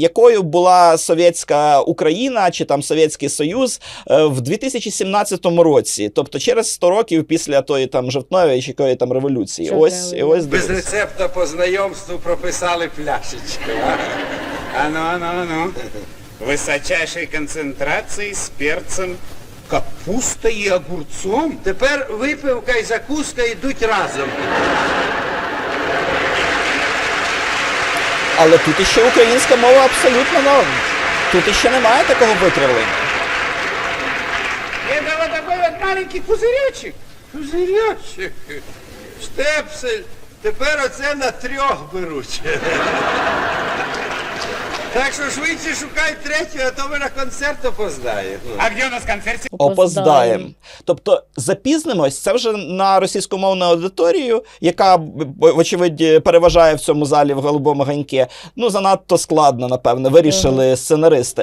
Якою була совєтська Україна чи там Совєтський Союз е, в 2017 році, тобто через 100 років після тої там жовтневої чи якої там революції. Жовтневої. Ось і ось Без дивись. рецепта по знайомству прописали пляшечку. Ану, ану, ану. Височайшей концентрації з перцем, капустою і огурцом. Тепер випивка і закуска йдуть разом. Але тут іще українська мова абсолютно норм. Тут іще немає такого викривлення. Это вот такой вот маленький пузыречек. Пузыречек. Штепсель. Тепер оце на трьох беруть. Так що швидше шукай третю, а то ми на концерт опоздаємо. А де у нас концерт? Опоздаємо. Тобто запізнимось, це вже на російськомовну аудиторію, яка, вочевидь, переважає в цьому залі в голубому ганьке. Ну, занадто складно, напевне, вирішили сценаристи.